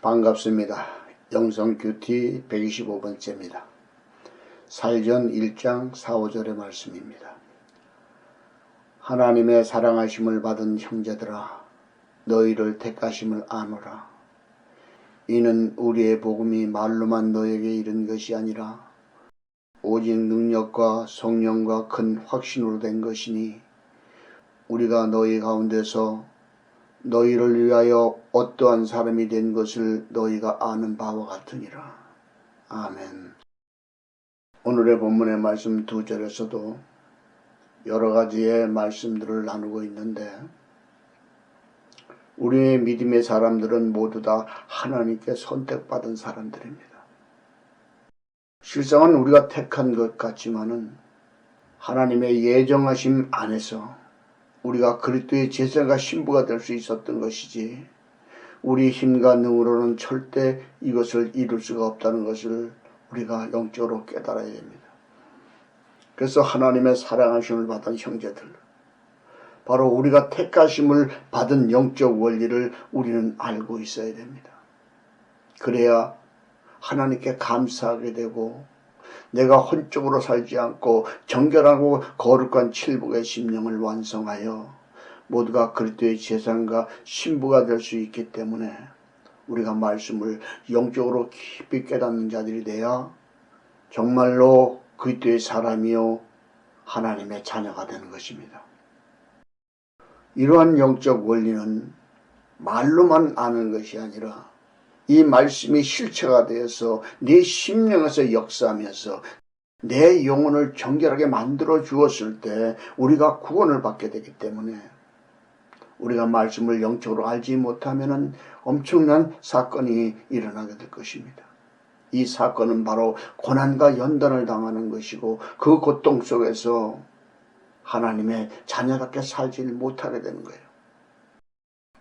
반갑습니다. 영성 큐티 125번째입니다. 살전 1장 4, 5절의 말씀입니다. 하나님의 사랑하심을 받은 형제들아 너희를 택하심을 아노라. 이는 우리의 복음이 말로만 너에게 이른 것이 아니라 오직 능력과 성령과 큰 확신으로 된 것이니 우리가 너희 가운데서 너희를 위하여 어떠한 사람이 된 것을 너희가 아는 바와 같으니라. 아멘. 오늘의 본문의 말씀 두 절에서도 여러 가지의 말씀들을 나누고 있는데 우리의 믿음의 사람들은 모두 다 하나님께 선택받은 사람들입니다. 실상은 우리가 택한 것 같지만은 하나님의 예정하심 안에서 우리가 그리스도의 제사가 신부가 될 수 있었던 것이지 우리 힘과 능으로는 절대 이것을 이룰 수가 없다는 것을 우리가 영적으로 깨달아야 됩니다. 그래서 하나님의 사랑하심을 받은 형제들 바로 우리가 택하심을 받은 영적 원리를 우리는 알고 있어야 됩니다. 그래야 하나님께 감사하게 되고 내가 혼적으로 살지 않고 정결하고 거룩한 칠복의 심령을 완성하여 모두가 그리스도의 재산과 신부가 될 수 있기 때문에 우리가 말씀을 영적으로 깊이 깨닫는 자들이 되어 정말로 그리스도의 사람이요 하나님의 자녀가 되는 것입니다. 이러한 영적 원리는 말로만 아는 것이 아니라 이 말씀이 실체가 되어서 내 심령에서 역사하면서 내 영혼을 정결하게 만들어 주었을 때 우리가 구원을 받게 되기 때문에 우리가 말씀을 영적으로 알지 못하면 엄청난 사건이 일어나게 될 것입니다. 이 사건은 바로 고난과 연단을 당하는 것이고 그 고통 속에서 하나님의 자녀답게 살지 못하게 되는 거예요.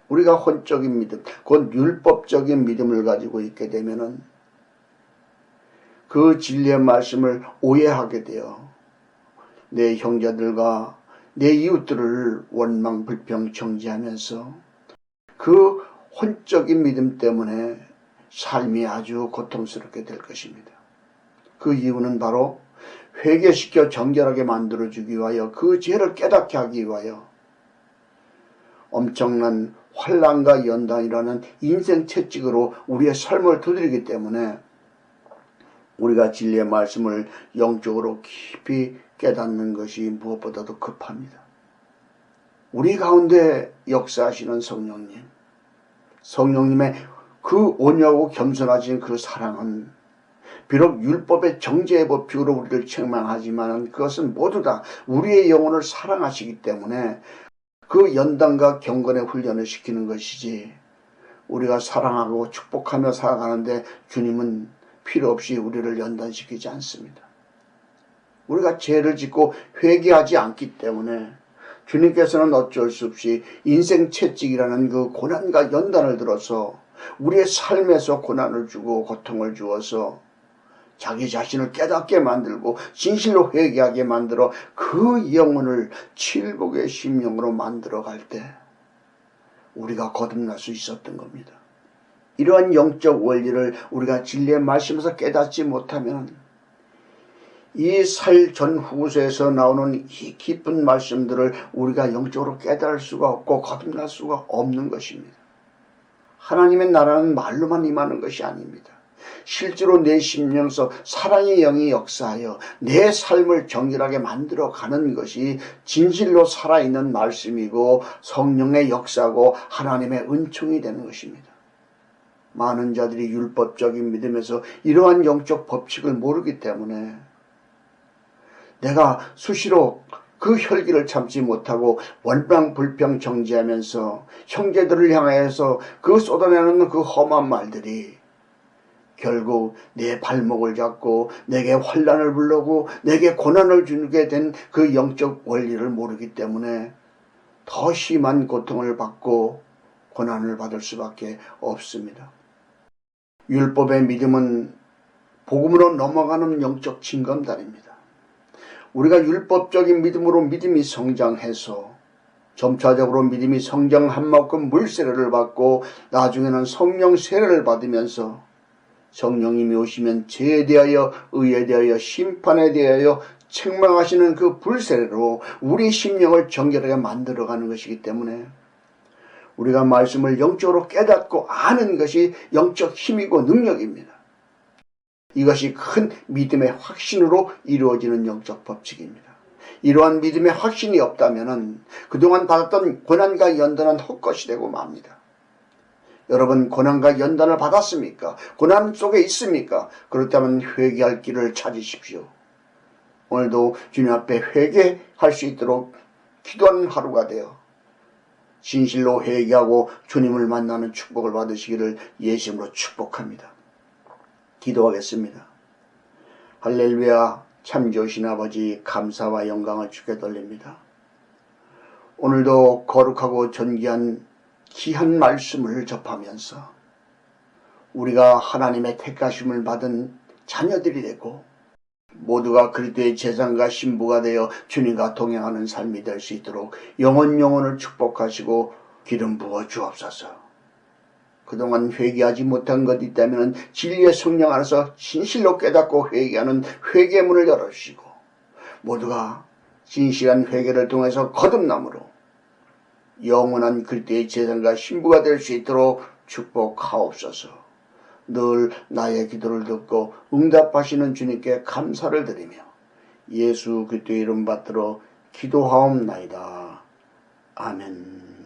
우리가 혼적인 믿음, 곧 율법적인 믿음을 가지고 있게 되면은 그 진리의 말씀을 오해하게 되어 내 형제들과 내 이웃들을 원망 불평 정지하면서 그 혼적인 믿음 때문에 삶이 아주 고통스럽게 될 것입니다. 그 이유는 바로 회개시켜 정결하게 만들어주기 위하여 그 죄를 깨닫게 하기 위하여 엄청난 환란과 연단이라는 인생 채찍으로 우리의 삶을 두드리기 때문에 우리가 진리의 말씀을 영적으로 깊이 깨닫는 것이 무엇보다도 급합니다. 우리 가운데 역사하시는 성령님, 성령님의 그 온유하고 겸손하신 그 사랑은 비록 율법의 정죄의 법칙으로 우리를 책망하지만 그것은 모두 다 우리의 영혼을 사랑하시기 때문에 그 연단과 경건의 훈련을 시키는 것이지 우리가 사랑하고 축복하며 살아가는데 주님은 필요 없이 우리를 연단시키지 않습니다. 우리가 죄를 짓고 회개하지 않기 때문에 주님께서는 어쩔 수 없이 인생 채찍이라는 그 고난과 연단을 들어서 우리의 삶에서 고난을 주고 고통을 주어서 자기 자신을 깨닫게 만들고 진실로 회개하게 만들어 그 영혼을 칠복의 심령으로 만들어 갈 때 우리가 거듭날 수 있었던 겁니다. 이러한 영적 원리를 우리가 진리의 말씀에서 깨닫지 못하면 이 살 전후세에서 나오는 이 깊은 말씀들을 우리가 영적으로 깨달을 수가 없고 거듭날 수가 없는 것입니다. 하나님의 나라는 말로만 임하는 것이 아닙니다. 실제로 내 심령서 사랑의 영이 역사하여 내 삶을 정결하게 만들어 가는 것이 진실로 살아있는 말씀이고 성령의 역사고 하나님의 은총이 되는 것입니다. 많은 자들이 율법적인 믿음에서 이러한 영적 법칙을 모르기 때문에 내가 수시로 그 혈기를 참지 못하고 원망 불평 정지하면서 형제들을 향하여서 그 쏟아내는 그 험한 말들이 결국 내 발목을 잡고 내게 환란을 불러고 내게 고난을 주게 된 그 영적 원리를 모르기 때문에 더 심한 고통을 받고 고난을 받을 수밖에 없습니다. 율법의 믿음은 복음으로 넘어가는 영적 징검다리입니다. 우리가 율법적인 믿음으로 믿음이 성장해서 점차적으로 믿음이 성장한 만큼 물세례를 받고 나중에는 성령 세례를 받으면서 성령님이 오시면 죄에 대하여 의에 대하여 심판에 대하여 책망하시는 그 불세례로 우리 심령을 정결하게 만들어가는 것이기 때문에 우리가 말씀을 영적으로 깨닫고 아는 것이 영적 힘이고 능력입니다. 이것이 큰 믿음의 확신으로 이루어지는 영적 법칙입니다. 이러한 믿음의 확신이 없다면 그동안 받았던 고난과 연단은 헛것이 되고 맙니다. 여러분 고난과 연단을 받았습니까? 고난 속에 있습니까? 그렇다면 회개할 길을 찾으십시오. 오늘도 주님 앞에 회개할 수 있도록 기도하는 하루가 되어 진실로 회개하고 주님을 만나는 축복을 받으시기를 예수님으로 축복합니다. 기도하겠습니다. 할렐루야 참 좋으신 아버지 감사와 영광을 주께 돌립니다. 오늘도 거룩하고 존귀한 귀한 말씀을 접하면서 우리가 하나님의 택하심을 받은 자녀들이 되고 모두가 그리스도의 재산과 신부가 되어 주님과 동행하는 삶이 될 수 있도록 영원 영혼을 축복하시고 기름 부어 주옵소서. 그동안 회개하지 못한 것 있다면 진리의 성령 안에서 진실로 깨닫고 회개하는 회개문을 열어주시고 모두가 진실한 회개를 통해서 거듭남으로 영원한 그리스도의 재산과 신부가 될 수 있도록 축복하옵소서. 늘 나의 기도를 듣고 응답하시는 주님께 감사를 드리며 예수 그리스도의 이름 받들어 기도하옵나이다. 아멘.